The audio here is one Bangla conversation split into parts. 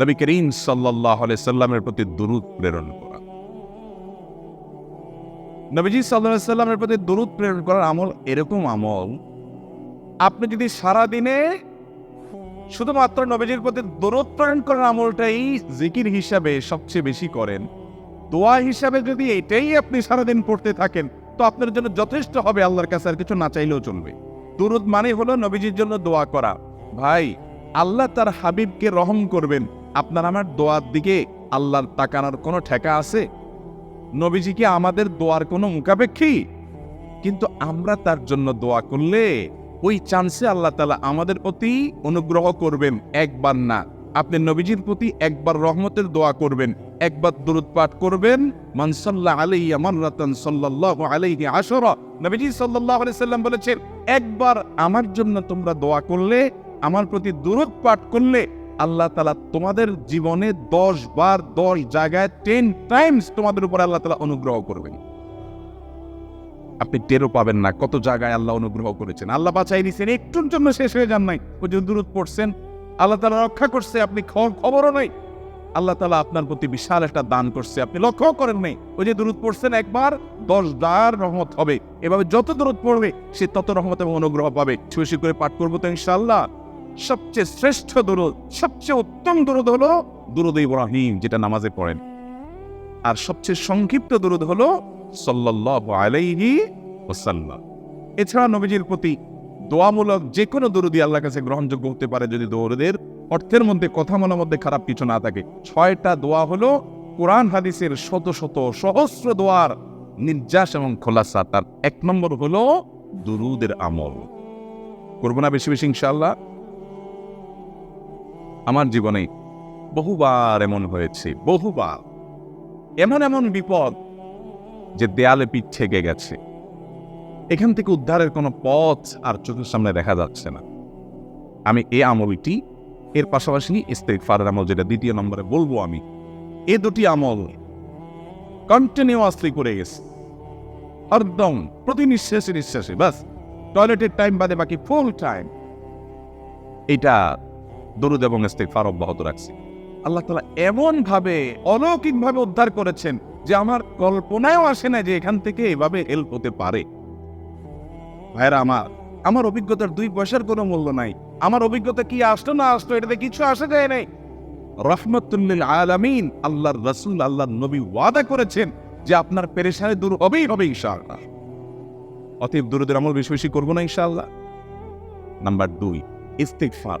নবী করিম সাল্লাহ সাল্লামের প্রতি দুরুদ প্রেরণ করা। নবীজি সাল্লাহ সাল্লামের প্রতি দুরুদ প্রেরণ করার আমল এরকম আমল, আপনি যদি সারা দিনে শুধুমাত্র নবীজির প্রতি দরদ প্রেরণ করার আমলটাই জিকির হিসাবে সবচেয়ে বেশি করেন, দোয়া হিসাবে যদি এটাই আপনি সারাদিন পড়তে থাকেন, তো আপনার জন্য যথেষ্ট হবে আল্লাহর কাছে আর কিছু না চাইলেও চলবে। দুরুদ মানে হলো নবীজির জন্য দোয়া করা। ভাই, আল্লাহ তার হাবিবকে রহম করবেন আপনার আমার দোয়ার দিকে আল্লাহর তাকানোর কোনো ঠেকা আছে? নবীজি কি আমাদের দোয়ার কোনো মুখাপেক্ষী? কিন্তু আমরা তার জন্য দোয়া করলে ওই চান্সে আল্লাহ তালা আমাদের প্রতি অনুগ্রহ করবেন একবার না। আপনি নবীজির প্রতি একবার রহমতের দোয়া করবেন, একবার দূরত পাঠ করবেন। মানসাল্লাহ আলাইহি আমারাতান সাল্লাল্লাহু আলাইহি আশরা। নবীজি সাল্লাল্লাহু সাল্লাম বলেছেন, একবার আমার জন্য তোমরা দোয়া করলে, আমার প্রতি দূরত পাঠ করলে আল্লাহ তালা তোমাদের জীবনে দশ বার দশ জায়গায় টেন টাইমস তোমাদের উপর আল্লাহ তালা অনুগ্রহ করবেন। আপনি টেরও পাবেন না কত জায়গায় আল্লাহ অনুগ্রহ করেছেন। আল্লাহ বাঁচাই দিয়েছেন একটুর জন্য শেষ হয়ে যান নাই। ওই যে দূরত পড়ছেন, আল্লাহ তালা রক্ষা করছে, আপনি খবরও নাই। আল্লাহ তালা আপনার প্রতি বিশাল একটা দান করছে, আপনি লক্ষ্য করেন নাই। ওই যে দূরত পড়ছেন, একবার দশ বার রহমত হবে। এভাবে যত দূরত পড়বে, সে তত রহমত এবং অনুগ্রহ পাবে। বেশি করে পাঠ করব তো ইনশাআল্লাহ। সবচেয়ে শ্রেষ্ঠ দরুদ সবচেয়ে উত্তম দরুদ হলো দুরুদ ইব্রাহিম, যেটা নামাজে পড়েন। আর সবচেয়ে সংক্ষিপ্ত দরুদ হলো সাল্লাল্লাহু আলাইহি ওয়াসাল্লাম। এছাড়া নবীজির প্রতি দোয়ামূলক যে কোনো দরুদি আল্লাহর কাছে গ্রহণযোগ্য হতে পারে যদি দৌড়দের অর্থের মধ্যে, কথা মনের মধ্যে খারাপ কিছু না থাকে। ছয়টা দোয়া হলো কোরআন, হাদিসের শত শত সহস্র দোয়ার নির্যাস এবং খোলাসা। তার এক নম্বর হলো দুরুদের আমল। করব না বেশি বেশি, ইনশাআল্লাহ। আমার জীবনে বহুবার এমন হয়েছে, বহুবার। এমন এমন বিপদ যে দেয়ালে পিঠ থেকে গেছে। এখান থেকে উদ্ধারের কোনো পথ আর চোখের সামনে দেখা যাচ্ছে না। আমি এই আমলটি, এর পাশাপাশি ইস্তেকফারের আমল, যেটা দ্বিতীয় নম্বরে বলব আমি, এ দুটি আমল কন্টিনিউয়াসলি করে গেছে। হরদম প্রতি নিঃশ্বাসে নিঃশ্বাসে বাস টয়লেটের টাইম বাদে বাকি ফুল টাইম এটা দরুদ এবং ইস্তেকফার অব্যাহত রাখছি। আল্লাহ তালা এমন ভাবে অলৌকিক ভাবে উদ্ধার করেছেন যে আমার কল্পনায়ও আসে না যে এখান থেকে এভাবে হেল্প হতে পারে। ভাইরা আমার আমার অভিজ্ঞতার দুই পয়সার কোনো মূল্য নাই। আমার অভিজ্ঞতা কি আসতো না আসতো এটাতে কিছু আসা যায় নাই। রহমতুল্লিল আলামিন রসুল, আল্লাহর নবী ওয়াদা করেছেন যে আপনার পেরেশানি দূর হবেই হবে ইনশাআল্লাহ। অতএব দূরদের আমল বেশি বেশি করব না ইনশাআল্লাহ। নাম্বার দুই ইস্তেকফার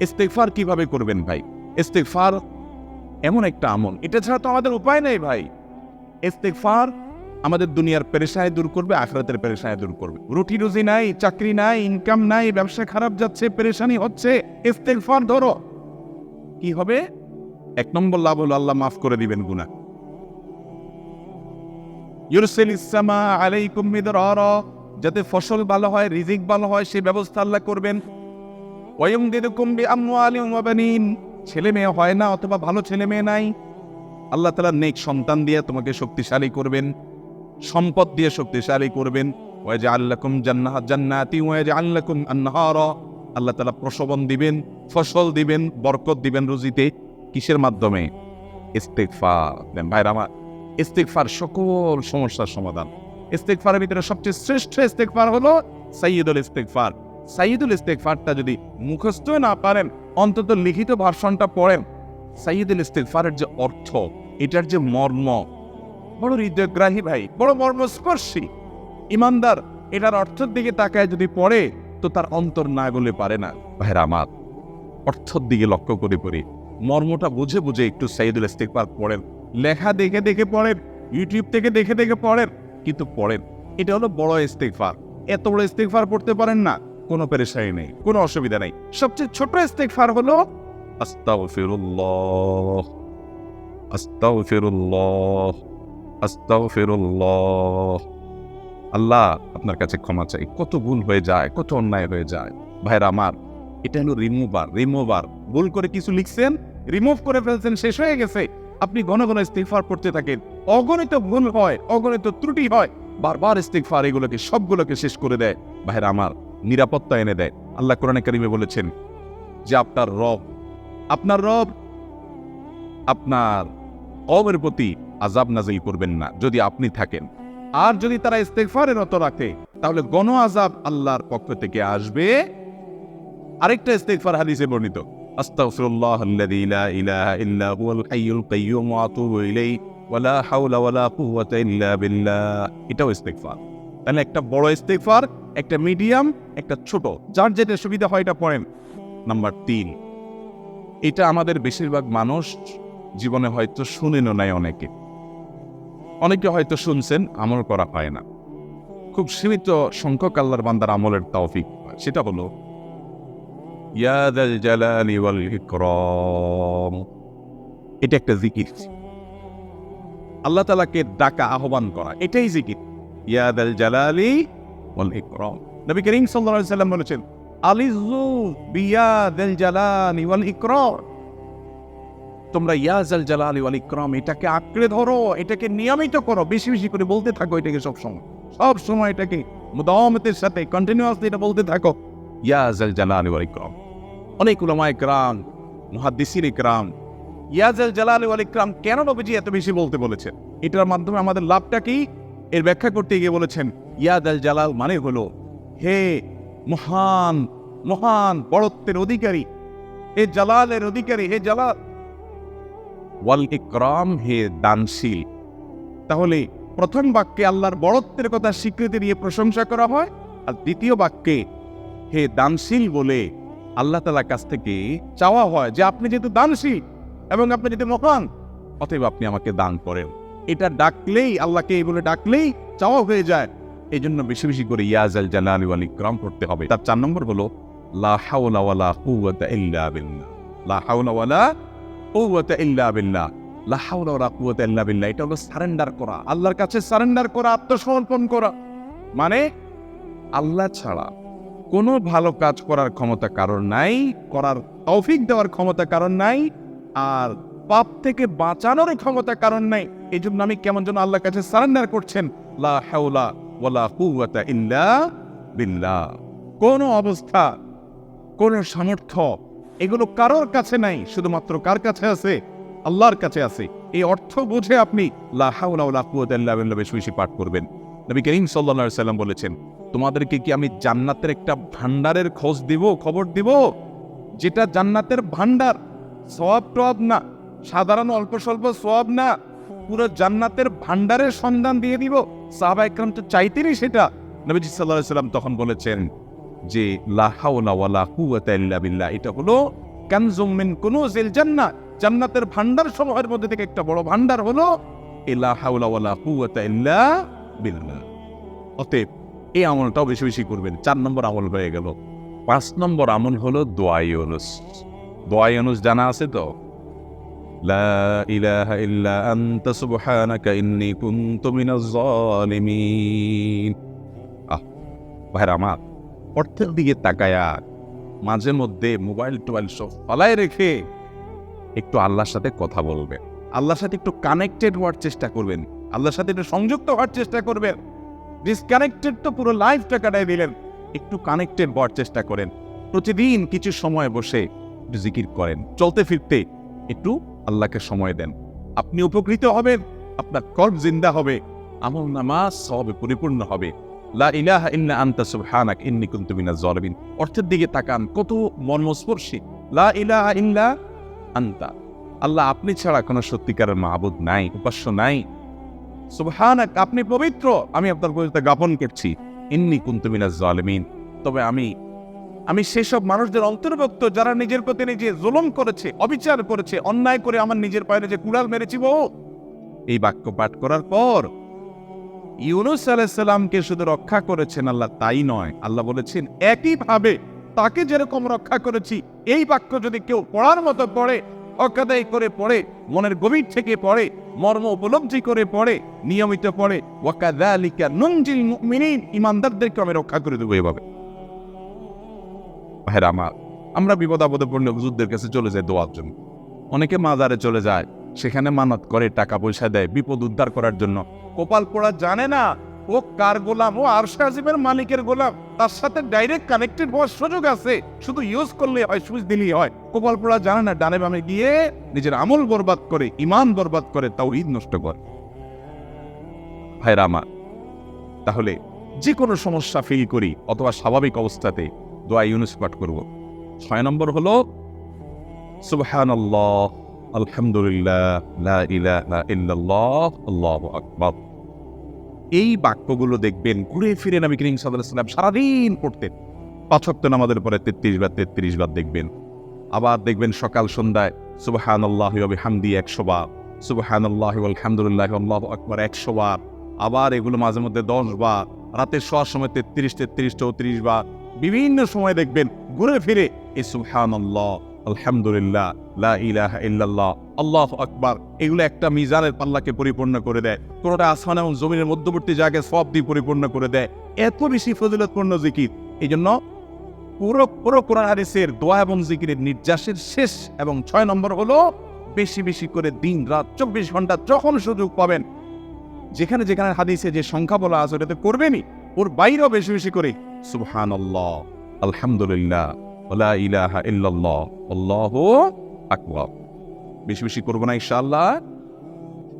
ইস্তেকফার কীভাবে করবেন ভাই? ইস্তেকফার এমন একটা আমল। এটা ছাড়া তো আমাদের উপায় নেই ভাই। ইস্তেকফার আমাদের দুনিয়ার পেরেশানি দূর করবে, আখরাতের পেরেশানি দূর করবে। রুটি রুজি নাই, চাকরি নাই ইনকাম নাই, ব্যবসা খারাপ যাচ্ছে, পেরেশানি হচ্ছে ইস্তেকফার ধরো। কি হবে? এক নম্বর লাভ হলো আল্লাহ মাফ করে দিবেন গুনাহ। ইউরসিল ইসলামা আলাইকুম মিদরারা। যাতে ফসল ভালো হয়, রিজিক ভালো হয়, সে ব্যবস্থা আল্লাহ করবেন। ছেলে মেয়ে হয় না অথবা ভালো ছেলে মেয়ে নাই। আল্লাহ তাআলা নেক সন্তান দিয়ে তোমাকে শক্তিশালী করবেন। সম্পদ দিয়ে শক্তিশালী করবেন। ওয়াজা আল্লাকুম জান্নাহ জান্নাতি ওয়াজা আল্লাকুম আনহারা। আল্লাহ তাআলা প্রসবন দিবেন, ফসল দিবেন, বরকত দিবেন রুজিতে। কিসের মাধ্যমে? ইস্তেগফার। দেন ভাইরা আমার, ইস্তেগফার সকল সমস্যার সমাধান। ইস্তেগফারের ভিতরে সবচেয়ে শ্রেষ্ঠ ইস্তেগফার হলো সাইয়্যিদুল ইস্তেগফার। সাইয়্যিদুল ইস্তেগফারটা যদি মুখস্থ না পারেন, অন্তত লিখিত ভার্সনটা পড়েন। সাইয়্যিদুল ইস্তেগফারের যে অর্থ, এটার যে মর্ম, বড় হৃদয়গ্রাহী ভাই, বড় মর্মস্পর্শী। ইমানদার, এটার অর্থের দিকে তাকায় যদি পড়ে, তো তার অন্তর না গলে পারে না। ভাইরা আমার, অর্থর দিকে লক্ষ্য করে পড়ি। মর্মটা বুঝে বুঝে একটু সাইদুল ইস্তেকবার পড়েন। লেখা দেখে দেখে পড়েন, ইউটিউব থেকে দেখে দেখে পড়েন, কিন্তু পড়েন। এটা হলো বড় ইস্তেকফার এত বড় ইস্তেকফার পড়তে পারেন না। কোনো পেরেশানি নেই, কোনো অসুবিধা নেই। সবচেয়ে ছোট ইস্তেকফার হলো, আস্তাগফিরুল্লাহ আস্তাগফিরুল্লাহ আস্তাগফিরুল্লাহ। আল্লাহ আপনার কাছে ক্ষমা চাই। কত ভুল হয়ে যায়, কত অন্যায় হয়ে যায়। ভাইরা আমার, এটা হলো রিমুভার রিমুভার ভুল করে কিছু লিখছেন রিমুভ করে ফেলছেন, শেষ হয়ে গেছে। আপনি ঘন ঘন ইস্তিগফার করতে থাকেন। অগণিত ভুল হয়, অগণিত ত্রুটি হয়, বারবার ইস্তিগফার এগুলোকে, সবগুলোকে শেষ করে দেয়। ভাইরা আমার নিরাপত্তা এনে দেয়। আল্লাহ কোরআনে কারিমে বলেছেন যে আপনার রব আপনার রব আপনার কমের প্রতি আজাব নাজিল করবেন না, যদি আপনি থাকেন। আর যদি তারা ইস্তেগফারের রত রাখে, তাহলে গণ আজাব আল্লাহর পক্ষ থেকে আসবে। আরেকটা ইস্তেগফার হাদিসে বর্ণিত এটাও ইস্তেগফার। তাহলে একটা বড় ইস্তেগফার, একটা মিডিয়াম, একটা ছোট। যার যেটা সুবিধা হয় এটা পড়েন। নাম্বার তিন, এটা আমাদের বেশিরভাগ মানুষ জীবনে হয়তো শুনেনও নাই অনেকে। অনেকে হয়তো শুনছেন, আমল করা হয় না। খুব সীমিত সংখ্যক আল্লাহর বান্দার আমলের তৌফিক সেটা হলো এটা একটা জিকির। আল্লাহ তালাকে ডাকা, আহ্বান করা, এটাই জিকির। জালালি ওয়াল ইকরাম। নবী করিম সাল্লাল্লাহু আলাইহি সাল্লাম বলেছেন আলিজু জালালি ওয়াল ইকরাম। তোমরা জালালি ওয়াল ইকরাম, এটাকে আঁকড়ে ধরো, এটাকে নিয়মিত করো, বেশি বেশি করে বলতে থাকো এটাকে সব সময় সব সময় এটাকে মুদাওয়ামতের সাথে কন্টিনিউয়াসলি এটা বলতে থাকো জালালি ওয়াল ইকরাম। অনেক উলামা ইকরাম মুহাদ্দিসিন ইকরাম জালালি ওয়াল ইকরাম কেন নবীজি এত বেশি বলতে বলেছেন? এটার মাধ্যমে আমাদের লাভটা কি? এর ব্যাখ্যা করতে গিয়ে বলেছেন, ইয়াদ আল জালাল মানে হলো, হে মহান মহান বড়ত্বের অধিকারী, হে জালালের অধিকারী, হে জালাল। ওয়াল ইকরাম, হে দানশীল। তাহলে প্রথম বাক্যে আল্লাহর বড়ত্বের কথা স্বীকৃতি দিয়ে প্রশংসা করা হয়, আর দ্বিতীয় বাক্যে হে দানশীল বলে আল্লাহ তালার কাছ থেকে চাওয়া হয় যে আপনি যেহেতু দানশীল এবং আপনি যেহেতু মহান, অতএব আপনি আমাকে দান করেন। এটা ডাকলেই, আল্লাহকে এই বলে ডাকলেই চাওয়া হয়ে যায়। এই জন্য বেশি বেশি করে ইয়াজাল জালালি ওয়াল ইকরাম করতে হবে। তার চার নম্বর হলো, লা লা এটা হলো সারেন্ডার করা। আল্লাহর কাছে সারেন্ডার করা, আত্মসমর্পণ করা। মানে আল্লাহ ছাড়া কোনো ভালো কাজ করার ক্ষমতা কারণ নাই, করার তৌফিক দেওয়ার ক্ষমতা কারণ নাই, আর পাপ থেকে বাঁচানোর ক্ষমতা কারণ নাই। এই জন্য আমি কেমন যেন আল্লাহর কাছে সারেন্ডার করছেন। লা হাওলা ওয়ালা কুওয়াতা ইল্লা বিল্লাহ। কোন অবস্থা, কোন সামর্থ্য এগুলো কারোর কাছে নাই, শুধুমাত্র কার কাছে আছে? আল্লাহর কাছে আছে। এই অর্থ বুঝে আপনি লা হাওলা ওয়ালা কুওয়াতা ইল্লা বিল্লাহ বেশি বেশি পাঠ করবেন। নবী করিম সাল্লাল্লাহু আলাইহি সাল্লাম বলেছেন, তোমাদেরকে কি আমি জান্নাতের একটা ভান্ডারের খোঁজ দিব, খবর দিব? যেটা জান্নাতের ভান্ডার সওয়াব টওয়াব না, সাধারণ অল্প স্বল্প সওয়াব না পুরো জান্নাতের ভান্ডারের সন্ধান দিয়ে দিব। সাহাবা একরাম তো চাইতেনই সেটা। নবীজি আলাইহি সাল্লাম তখন বলেছেন যে, লা হাওলা ওয়ালা কুওয়াতা এটা হলো কানজুম মিন কুনুজিল জান্নাহ। জান্নাতের ভান্ডার সমূহের মধ্যে থেকে একটা বড় ভান্ডার হলো ওয়ালা কুওয়াতা ইল্লা অতএব এই আমলটাও বেশি বেশি করবেন। চার নম্বর আমল হয়ে গেল। পাঁচ নম্বর আমল হলো দোয়াই অনুস দোয়াই অনুস জানা আছে তো? লা ইলাহা ইল্লা আনতা সুবহানাকা ইন্নী কুনতু মিনাজ জালিমিন। আহ, ভাইরা আমার, অর্থের দিকে তাকায়া মাঝে মধ্যে মোবাইল টোবাইল সব ফলায় রেখে একটু আল্লাহর সাথে কথা বলবেন। আল্লাহর সাথে একটু কানেক্টেড হওয়ার চেষ্টা করবেন। আল্লাহর সাথে একটু সংযুক্ত হওয়ার চেষ্টা করবেন। ডিসকানেক্টেড তো পুরো লাইফটা কাটাই দিলেন। একটু কানেক্টেড হওয়ার চেষ্টা করেন। প্রতিদিন কিছু সময় বসে জিকির করেন। চলতে ফিরতে একটু আল্লাহকে সময় দেন। আপনি উপকৃত হবেন, আপনার কর্ম জিন্দা হবে, আমল নামাজ সবে পরিপূর্ণ হবে। লা ইলাহা ইল্লা সুবহানাক, ইন্নী কুনতু মিনাজ জালিমিন। অর্থের দিকে তাকান, কত মর্মস্পর্শী। লা ইলাহা ইল্লা আল্লাহ আপনি ছাড়া কোনো সত্যিকারের মাহবুদ নাই, উপাস্য নাই। সুবহান আপনি পবিত্র। আমি আপনার পবিত্র জ্ঞাপন করছি। ইন্নি কুন্তমিনা জালেমিন। তবে আমি আমি সেসব মানুষদের অন্তর্ভুক্ত যারা নিজের প্রতি নিজে জুলুম করেছে, অবিচার করেছে, অন্যায় করে আমার নিজের পায়ে যে কুড়াল মেরেছি বউ। এই বাক্য পাঠ করার পর ইউনুস আলাইসাল্লামকে শুধু রক্ষা করেছেন আল্লাহ, তাই নয়। আল্লাহ বলেছেন, একইভাবে তাকে যেরকম রক্ষা করেছি, এই বাক্য যদি কেউ পড়ার মতো পড়ে, অকাদাই করে পড়ে, মনের গভীর থেকে পড়ে, মর্ম উপলব্ধি করে পড়ে, নিয়মিত পড়ে ওয়াকাদালিকা নুনজিল মুমিনিন, ইমানদারদেরকে আমি রক্ষা করে দেবো এভাবে। ভাইরা আমার। আমরা বিপদ আপদে পড়লে হুজুরদের কাছে চলে যাই দোয়ার জন্য। অনেকে মাজারে চলে যায়, সেখানে মানত করে, টাকা পয়সা দেয়, বিপদ উদ্ধার করার জন্য। কপাল পোড়া জানে না, ও কার গোলাম, ও আরশে আজিমের মালিকের গোলাম, তার সাথে ডাইরেক্ট কানেক্টেড হওয়ার সুযোগ আছে। শুধু ইউজ করলে হয়, সুইচ দিলেই হয়। কপাল পোড়া জানে না, ডানে বামে গিয়ে নিজের আমল বরবাদ করে ইমান বরবাদ করে তাও ঈদ নষ্ট করে। ভাইরা আমার, তাহলে যে কোনো সমস্যা ফিল করি, অথবা স্বাভাবিক অবস্থাতে দোয়া ইউনুস পাঠ করব। ছয় নম্বর হলো আলহামদুলিল্লাহ ইল্লাল্লাহ, আল্লাহু আকবার। এই বাক্যগুলো দেখবেন, ঘুরে ফিরে নবী করিম সাল্লাম সারাদিন পড়তেন। পাঁচক্ত নামাজের পরে তেত্রিশ বার তেত্রিশ বার দেখবেন। আবার দেখবেন সকাল সন্ধ্যায়, সুবহানাল্লাহ ওয়া বিহামদি একশো বার, সুবহানাল্লাহ আলহামদুলিল্লাহ আল্লাহু আকবার একশো বার। আবার এগুলো মাঝে মধ্যে দশ বার রাতের শোয়ার সময় তেত্রিশ তেত্রিশ, চৌত্রিশ বার বিভিন্ন সময় দেখবেন ঘুরে ফিরে আলহামদুলিল্লাহ, লা ইলাহা ইল্লাল্লাহ, আল্লাহ আকবার, এগুলো একটা মিজানের পাল্লাকে পরিপূর্ণ করে দেয়। কোনোটা আসমান এবং জমিনের মধ্যবর্তী জায়গায় সব দিয়ে পরিপূর্ণ করে দেয়। এত বেশি ফজিলতপূর্ণ জিকির। এই জন্য পুরো পুরো কোরআন হাদিসের দোয়া এবং জিকিরের নির্যাসের শেষ এবং ছয় নম্বর হলো বেশি বেশি করে দিন, রাত, চব্বিশ ঘণ্টা যখন সুযোগ পাবেন, যেখানে যেখানে হাদিসে যে সংখ্যা বলা আছে, ওটাতে করবেনই। ওর বাইরেও বেশি বেশি করে সুবহান আল্লাহ ইলাহা আল্লাহু বেশি বেশি করব না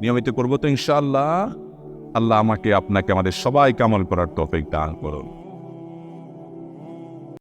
নিয়মিত করব তো ইনশাল্লাহ আল্লাহ আমাকে, আপনাকে, আমাদের সবাই আমল করার তফিক দান করুন।